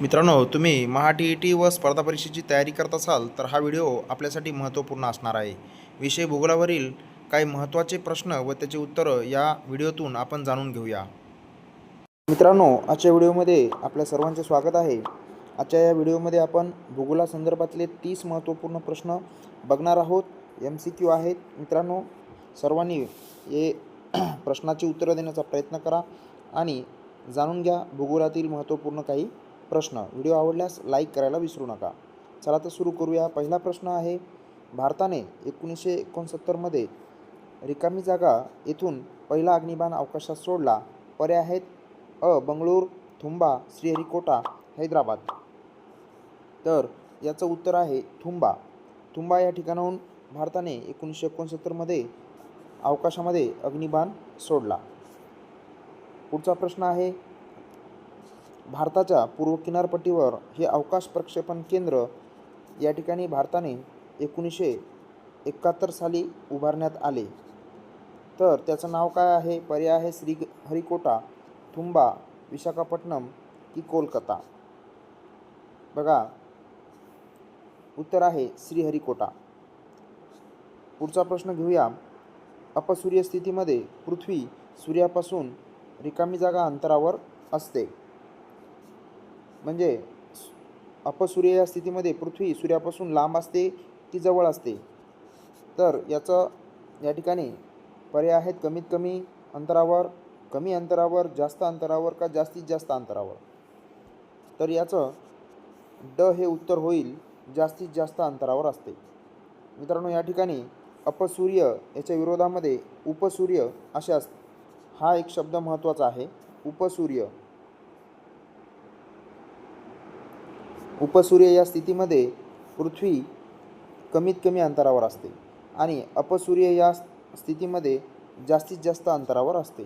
मित्रांनो तुम्ही महा T E T व स्पर्धा परीक्षेची तयारी करत असाल तर हा व्हिडिओ आपल्यासाठी महत्त्वपूर्ण असणार आहे. विषय भूगोलावरील काही महत्त्वाचे प्रश्न व त्याची उत्तरं या व्हिडिओतून आपण जाणून घेऊया. मित्रांनो आजच्या व्हिडिओमध्ये आपल्या सर्वांचे स्वागत आहे. आजच्या या व्हिडिओमध्ये आपण भूगोलासंदर्भातले तीस महत्त्वपूर्ण प्रश्न बघणार आहोत. एम सी क्यू आहेत. मित्रांनो सर्वांनी हे प्रश्नाची उत्तरं देण्याचा प्रयत्न करा आणि जाणून घ्या भूगोलातील महत्त्वपूर्ण काही प्रश्न. व्हिडिओ आवडल्यास लाईक करायला विसरू नका. चला तर सुरू करूया. पहिला प्रश्न आहे भारताने एकोणीसशे एकोणसत्तरमध्ये रिकामी जागा येथून पहिला अग्निबाण अवकाशात सोडला. पर्याय आहेत अ बंगळूर थुंबा श्रीहरिकोटा हैदराबाद. तर याचं उत्तर आहे थुंबा. थुंबा या ठिकाणाहून भारताने एकोणीसशे एकोणसत्तरमध्ये अवकाशामध्ये अग्निबाण सोडला. पुढचा प्रश्न आहे भारताच्या पूर्व किनारपट्टीवर हे अवकाश प्रक्षेपण केंद्र या ठिकाणी भारताने एकोणीसशे एकाहत्तर साली उभारण्यात आले. तर त्याचं नाव काय आहे? पर्याय आहे श्री हरिकोटा थुंबा विशाखापट्टणम की कोलकाता? बघा उत्तर आहे श्रीहरिकोटा पुढचा प्रश्न घेऊया. अपसूर्य स्थितीमध्ये पृथ्वी सूर्यापासून रिकामी जागा अंतरावर असते. म्हणजे अपसूर्य या स्थितीमध्ये पृथ्वी सूर्यापासून लांब असते की जवळ असते? तर याचं या ठिकाणी पर्याय आहेत कमीत कमी अंतरावर कमी अंतरावर जास्त अंतरावर का जास्तीत जास्त अंतरावर? तर याचं ड हे उत्तर होईल जास्तीत जास्त अंतरावर असते. मित्रांनो या ठिकाणी अपसूर्य याच्या विरोधामध्ये उपसूर्य असे अस हा एक शब्द महत्त्वाचा आहे. उपसूर्य. उपसूर्य या स्थितीमध्ये पृथ्वी कमीत कमी अंतरावर असते आणि अपसूर्य या स्थितीमध्ये जास्तीत जास्त अंतरावर असते.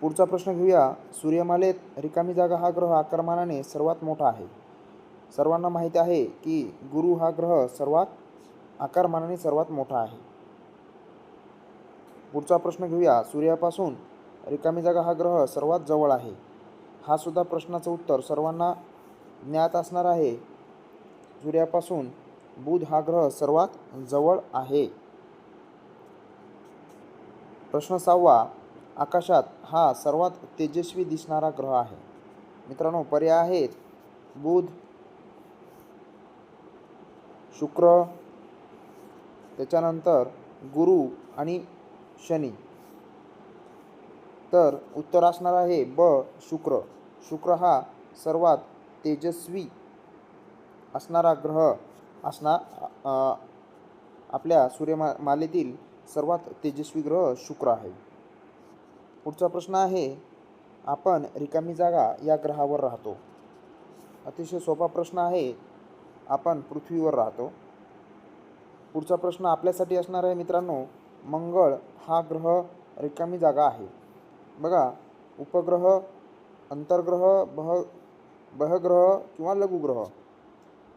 पुढचा प्रश्न घेऊया. सूर्यमालेत रिकामी जागा हा ग्रह आकारमानाने सर्वात मोठा आहे. सर्वांना माहीत आहे की गुरु हा ग्रह सर्वात आकारमानाने सर्वात मोठा आहे. पुढचा प्रश्न घेऊया. सूर्यापासून रिकामी जागा हा ग्रह सर्वात जवळ आहे. हा सुद्धा प्रश्नाचं उत्तर सर्वांना ज्ञात असणार आहे. सूर्यापासून बुध हा ग्रह सर्वात जवळ आहे. प्रश्न सहावा आकाशात हा सर्वात तेजस्वी दिसणारा ग्रह आहे. मित्रांनो पर्याय आहेत. बुध शुक्र त्याच्यानंतर गुरु आणि शनी. तर उत्तर असणार आहे ब शुक्र. शुक्र हा सर्वात तेजस्वी असणारा ग्रह असणार आपल्या सूर्यमा मालेतील सर्वात तेजस्वी ग्रह शुक्र आहे. पुढचा प्रश्न आहे आपण रिकामी जागा या ग्रहावर राहतो. अतिशय सोपा प्रश्न आहे आपण पृथ्वीवर राहतो. पुढचा प्रश्न आपल्यासाठी असणार आहे मित्रांनो मंगळ हा ग्रह रिकामी जागा आहे. बघा उपग्रह अंतर्ग्रह बह बहग्रह किंवा लघुग्रह.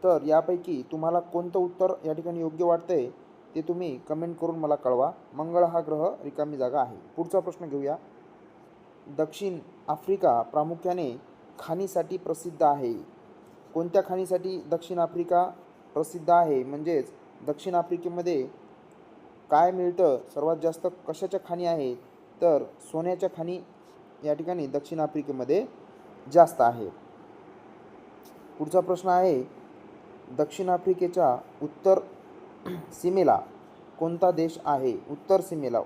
तर यापैकी तुम्हाला कोणतं उत्तर या ठिकाणी योग्य वाटतंय ते तुम्ही कमेंट करून मला कळवा. मंगळ हा ग्रह रिकामी जागा आहे. पुढचा प्रश्न घेऊया. दक्षिण आफ्रिका प्रामुख्याने खाणीसाठी प्रसिद्ध आहे. कोणत्या खाणीसाठी दक्षिण आफ्रिका प्रसिद्ध आहे? म्हणजेच दक्षिण आफ्रिकेमध्ये काय मिळतं? सर्वात जास्त कशाच्या खाणी आहेत? तर सोन्याच्या खाणी या ठिकाणी दक्षिण आफ्रिकेमध्ये जास्त आहे. पुढचा प्रश्न आहे दक्षिण आफ्रिकेच्या उत्तर सीमेला कोणता देश आहे? उत्तर सीमेला.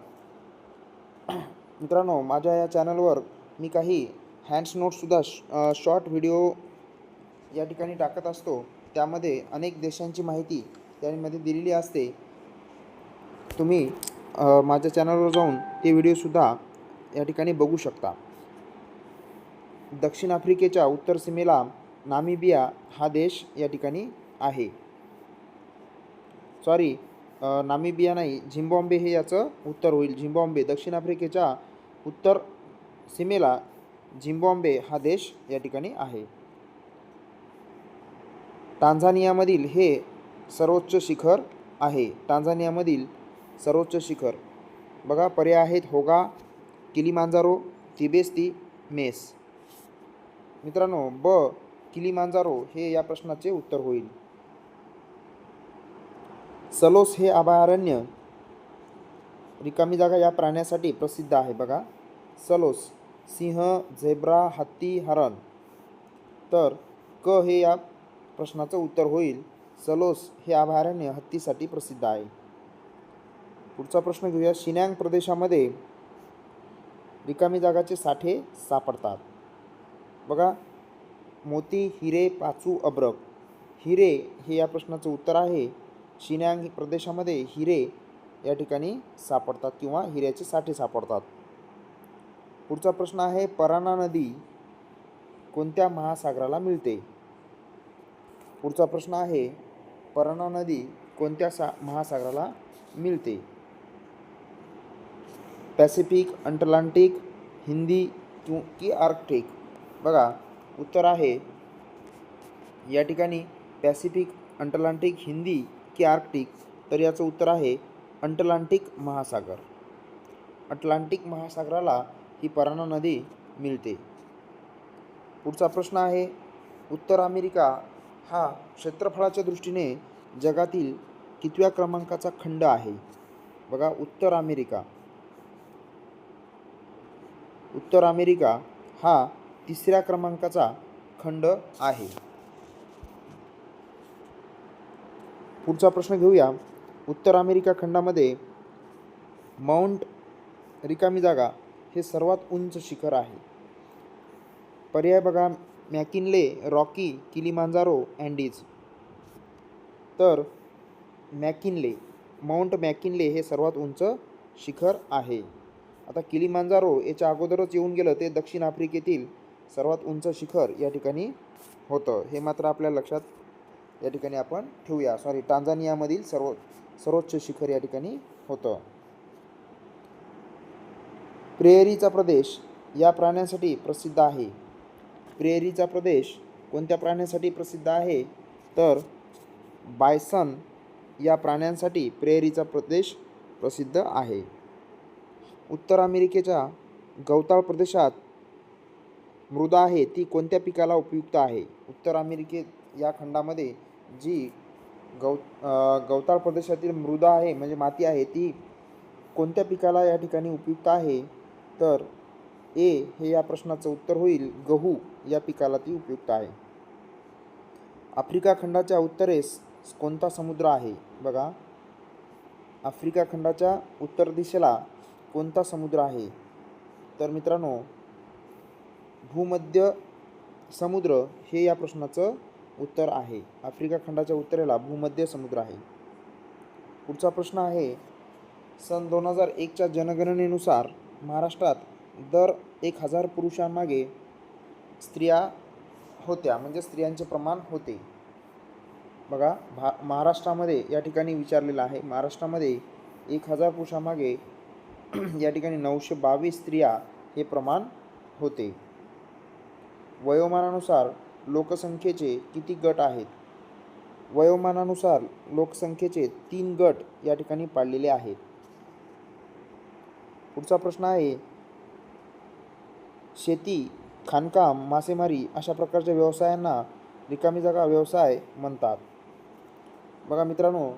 मित्रांनो माझ्या या चॅनलवर मी काही हँड्स नोट्ससुद्धा श शॉर्ट व्हिडिओ या ठिकाणी टाकत असतो. त्यामध्ये अनेक देशांची माहिती त्यामध्ये दिलेली असते. तुम्ही माझ्या चॅनलवर जाऊन ते व्हिडिओसुद्धा या ठिकाणी बघू शकता. दक्षिण आफ्रिकेच्या उत्तर सीमेला नामिबिया हा देश या ठिकाणी आहे. सॉरी नामिबिया नाही झिम्बॉम्बे हे याचं उत्तर होईल. झिम्बॉम्बे दक्षिण आफ्रिकेच्या उत्तर सीमेला झिम्बॉम्बे हा देश या ठिकाणी आहे. टांझानियामधील हे सर्वोच्च शिखर आहे. टांझानियामधील सर्वोच्च शिखर. बघा पर्याय आहेत होगा किलिमांजारो तिबेस्ती मेस. मित्रांनो ब किलिमांजारो हे या प्रश्नाचे उत्तर होईल. सलोस हे अभयारण्य रिकामी जागा या प्राण्यासाठी प्रसिद्ध आहे बघा. सलोस सिंह झेब्रा हत्ती हरण. तर क हे या प्रश्नाचं उत्तर होईल. सलोस हे अभयारण्य हत्तीसाठी प्रसिद्ध आहे. पुढचा प्रश्न घेऊया. शिन्यांग प्रदेशामध्ये रिकामी जागाचे साठे सापडतात. बघा मोती हिरे पाचू अब्रक. हिरे हे या प्रश्नाचं उत्तर आहे. शिन्यांग प्रदेशामध्ये हिरे या ठिकाणी सापडतात किंवा हिऱ्याचे साठे सापडतात. पुढचा प्रश्न आहे पराना नदी कोणत्या महासागराला मिळते? पुढचा प्रश्न आहे पराना नदी कोणत्या सा महासागराला मिळते? पॅसिफिक अंटलांटिक हिंदी किंवा की आर्क्टिक. बघा उत्तर आहे या ठिकाणी पॅसिफिक अंटलांटिक हिंदी की आर्क्टिक तर याचं उत्तर आहे अंटलांटिक महासागर. अटलांटिक महासागराला ही पराना नदी मिळते. पुढचा प्रश्न आहे उत्तर अमेरिका हा क्षेत्रफळाच्या दृष्टीने जगातील कितव्या क्रमांकाचा खंड आहे? बघा उत्तर अमेरिका. उत्तर अमेरिका हा तिसऱ्या क्रमांकाचा खंड आहे. पुढचा प्रश्न घेऊया. उत्तर अमेरिका खंडामध्ये माउंट रिकामी जागा हे सर्वात उंच शिखर आहे. पर्याय बघा मॅकिनले रॉकी किलिमांजारो अँडीज. तर मॅकिनले माउंट मॅकिनले हे सर्वात उंच शिखर आहे. आता किलिमांजारो याच्या अगोदरच येऊन गेलं ते दक्षिण आफ्रिकेतील सर्वात उंच शिखर या ठिकाणी होतं. हे मात्र आपल्या लक्षात या ठिकाणी आपण ठेवूया. सॉरी टांझानियामधील सर्व सर्वोच्च शिखर या ठिकाणी होतं. प्रेयरीचा प्रदेश या प्राण्यांसाठी प्रसिद्ध आहे. प्रेयरीचा प्रदेश कोणत्या प्राण्यांसाठी प्रसिद्ध आहे? तर बायसन या प्राण्यांसाठी प्रेयरीचा प्रदेश प्रसिद्ध आहे. उत्तर अमेरिकेच्या गवताळ प्रदेशात मृदा आहे ती कोणत्या पिकाला उपयुक्त आहे? उत्तर अमेरिकेत या खंडामध्ये जी गव गवताळ प्रदेशातील मृदा आहे म्हणजे माती आहे ती कोणत्या पिकाला या ठिकाणी उपयुक्त आहे? तर ए हे या प्रश्नाचं उत्तर होईल गहू या पिकाला ती उपयुक्त आहे. आफ्रिका खंडाच्या उत्तरेस कोणता समुद्र आहे? बघा. आफ्रिका खंडाच्या उत्तर दिशेला कोणता समुद्र आहे? तर मित्रांनो भूमध्य समुद्र हे या प्रश्नाचं उत्तर आहे. आफ्रिका खंडाच्या उत्तरेला भूमध्य समुद्र आहे. पुढचा प्रश्न आहे सन दोन हजार एकच्या जनगणनेनुसार महाराष्ट्रात दर एक हजार पुरुषांमागे स्त्रिया होत्या म्हणजे स्त्रियांचे प्रमाण होते. बघा भा महाराष्ट्रामध्ये या ठिकाणी विचारलेलं आहे महाराष्ट्रामध्ये एक हजार पुरुषामागे या ठिकाणी नऊशे बावीस स्त्रिया हे प्रमाण होते. वयोमानानुसार लोकसंख्येचे किती गट आहेत? वयोमानानुसार लोकसंख्येचे तीन गट या ठिकाणी पाडलेले आहेत. पुढचा प्रश्न आहे शेती खाणकाम मासेमारी अशा प्रकारच्या व्यवसायांना रिकामी जागा व्यवसाय म्हणतात. बघा मित्रांनो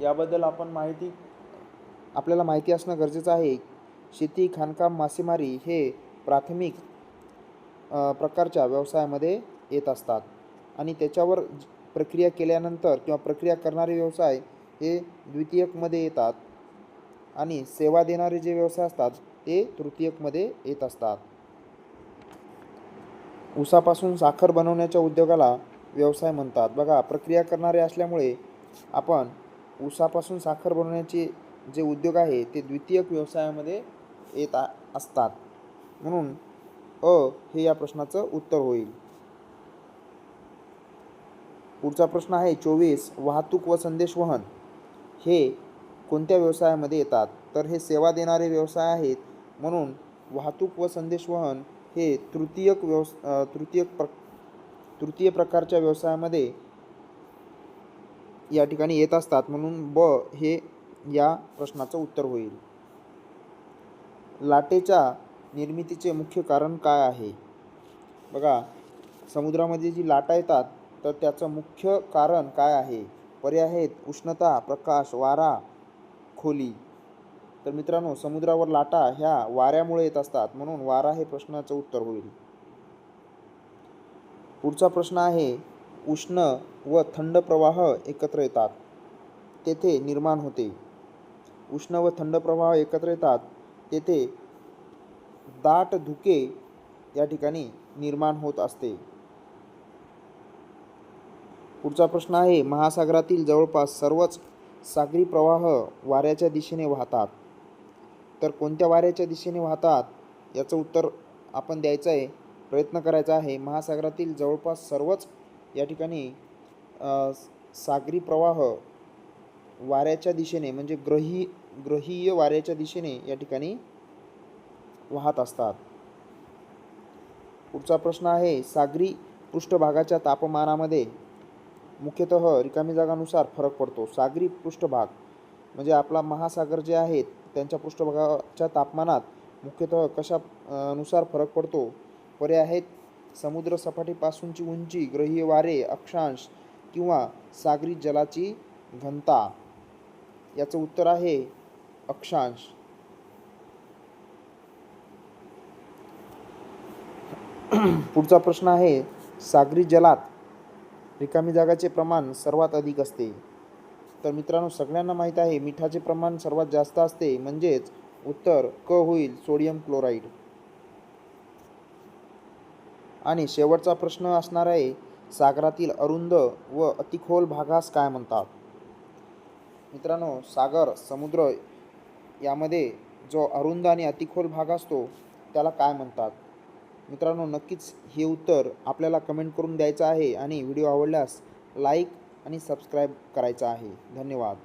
याबद्दल आपण माहिती आपल्याला माहिती असणं गरजेचं आहे. शेती खाणकाम मासेमारी हे प्राथमिक प्रकारच्या व्यवसायामध्ये येत असतात. आणि त्याच्यावर प्रक्रिया केल्यानंतर किंवा प्रक्रिया करणारे व्यवसाय हे द्वितीयकमध्ये येतात. आणि सेवा देणारे जे व्यवसाय असतात ते तृतीयकमध्ये येत असतात. ऊसापासून साखर बनवण्याच्या उद्योगाला व्यवसाय म्हणतात. बघा प्रक्रिया करणारे असल्यामुळे आपण ऊसापासून साखर बनवण्याची जे उद्योग आहे ते द्वितीयक व्यवसायामध्ये येत असतात. म्हणून अ हे या प्रश्नाचं उत्तर होईल. पुढचा प्रश्न आहे चोवीस वाहतूक व संदेशवहन हे कोणत्या व्यवसायामध्ये येतात? तर हे सेवा देणारे व्यवसाय आहेत. म्हणून वाहतूक व संदेशवहन हे तृतीयक व्यवस तृतीयक प्र तृतीय प्रकारच्या व्यवसायामध्ये या ठिकाणी येत असतात. म्हणून ब हे या प्रश्नाचं उत्तर होईल. लाटेच्या निर्मितीचे मुख्य कारण काय आहे? बघा समुद्रामध्ये जी लाटा येतात तर त्याचं मुख्य कारण काय आहे? पर्याय आहेत उष्णता प्रकाश वारा खोली. तर मित्रांनो समुद्रावर लाटा ह्या वाऱ्यामुळे येत असतात म्हणून वारा हे प्रश्नाचं उत्तर होईल. पुढचा प्रश्न आहे उष्ण व थंड प्रवाह एकत्र येतात तेथे निर्माण होते. उष्ण व थंड प्रवाह एकत्र येतात तेथे दाट धुके या ठिकाणी निर्माण होत असते. पुढचा प्रश्न आहे महासागरातील जवळपास सर्वच सागरी प्रवाह वाऱ्याच्या दिशेने वाहतात. तर कोणत्या वाऱ्याच्या दिशेने वाहतात? याचं उत्तर आपण द्यायचं आहे प्रयत्न करायचा आहे. महासागरातील जवळपास सर्वच या ठिकाणी सागरी प्रवाह वाऱ्याच्या दिशेने म्हणजे ग्रही ग्रहीय वाऱ्याच्या दिशेने या ठिकाणी वाहत असतात. पुढचा प्रश्न आहे सागरी पृष्ठभागाच्या तापमानामध्ये मुख्यतः रिकामी जागानुसार फरक पडतो. सागरी पृष्ठभाग म्हणजे आपला महासागर जे आहेत त्यांच्या पृष्ठभागाच्या तापमानात मुख्यतः कशा नुसार फरक पडतो? पर्याय आहेत समुद्र सपाटीपासूनची उंची ग्रहीय वारे अक्षांश किंवा सागरी जलाची घनता. याचं उत्तर आहे अक्षांश. पुढचा प्रश्न आहे सागरी जलात रिकामी जागाचे प्रमाण सर्वात अधिक असते. तर मित्रांनो सगळ्यांना माहीत आहे मिठाचे प्रमाण सर्वात जास्त असते म्हणजेच उत्तर क होईल सोडियम क्लोराईड. आणि शेवटचा प्रश्न असणार आहे सागरातील अरुंद व अतिखोल भागास काय म्हणतात? मित्रांनो सागर समुद्र यामध्ये जो अरुंद आणि अतिखोल भाग असतो त्याला काय म्हणतात? मित्रांनो नक्कीच हे उत्तर आपल्याला कमेंट करून द्यायचं आहे आणि व्हिडिओ आवडल्यास लाईक आणि सबस्क्राईब करायचा आहे. धन्यवाद.